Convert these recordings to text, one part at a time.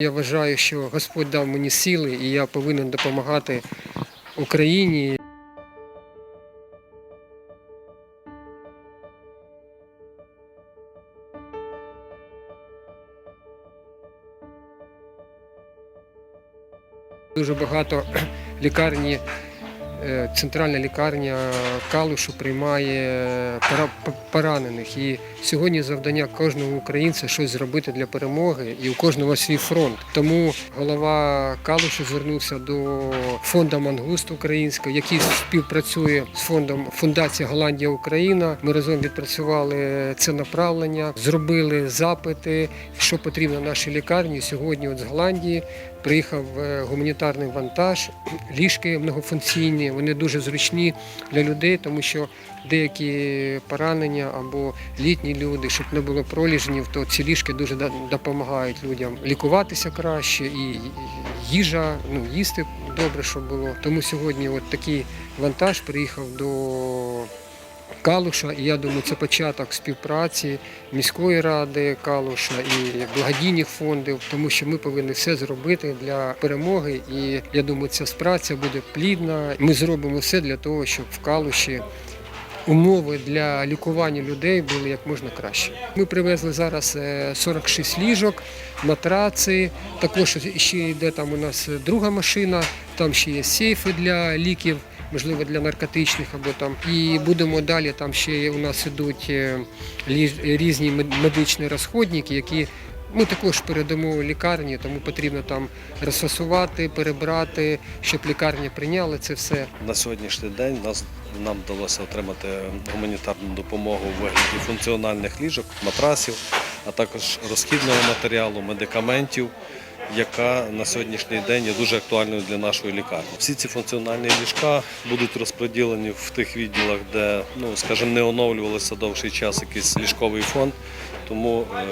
Я вважаю, що Господь дав мені сили, і я повинен допомагати Україні. Дуже багато лікарні, центральна лікарня Калушу приймає поранених. І сьогодні завдання кожного українця щось зробити для перемоги, і у кожного свій фронт. Тому голова Калушу звернувся до фонду Мангуст українського, який співпрацює з фондом Фундація Голландія Україна. Ми разом відпрацювали це направлення, зробили запити, що потрібно нашій лікарні. Сьогодні от з Голландії приїхав е, гуманітарний вантаж, ліжки многофункційні, вони дуже зручні для людей, тому що деякі поранення або літні люди, щоб не було проліжнів, то ці ліжки дуже допомагають людям лікуватися краще і їжа, ну їсти добре, щоб було. Тому сьогодні от такий вантаж приїхав до Калуша, і я думаю, це початок співпраці міської ради Калуша і благодійних фондів, тому що ми повинні все зробити для перемоги. І я думаю, ця спраця буде плідна. Ми зробимо все для того, щоб в Калуші умови для лікування людей були як можна краще. Ми привезли зараз е, 46 ліжок, матраци. Також ще йде там у нас друга машина, там ще є сейфи для ліків. Можливо, для наркотичних або там. І будемо далі. Там ще у нас ідуть е, різні медичні розходники, які ми також передамо лікарні, тому потрібно там розфасувати, перебрати, щоб лікарня прийняла це все. На сьогоднішній день нас нам вдалося отримати гуманітарну допомогу в вигляді функціональних ліжок, матрасів, а також розхідного матеріалу, медикаментів, яка на сьогоднішній день є дуже актуальною для нашої лікарні. Всі ці функціональні ліжка будуть розподілені в тих відділах, де, ну скажімо, не оновлювалося довший час якийсь ліжковий фонд. Тому е,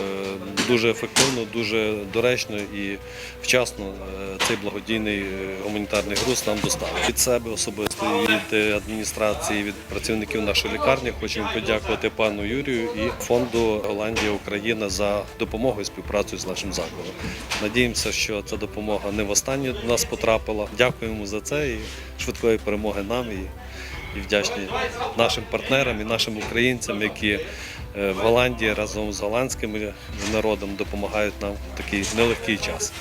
дуже ефективно, дуже доречно і вчасно е, цей благодійний е, гуманітарний груз нам доставив. Від себе особисто від адміністрації, від працівників нашої лікарні хочемо подякувати пану Юрію і фонду Голландія Україна за допомогу і співпрацю з нашим закладом. Надіємося, що ця допомога не в останнє до нас потрапила. Дякуємо за це і швидкої перемоги нам і, і вдячні нашим партнерам і нашим українцям, які е, в Голландії разом з голландським народом допомагають нам в такий нелегкий час.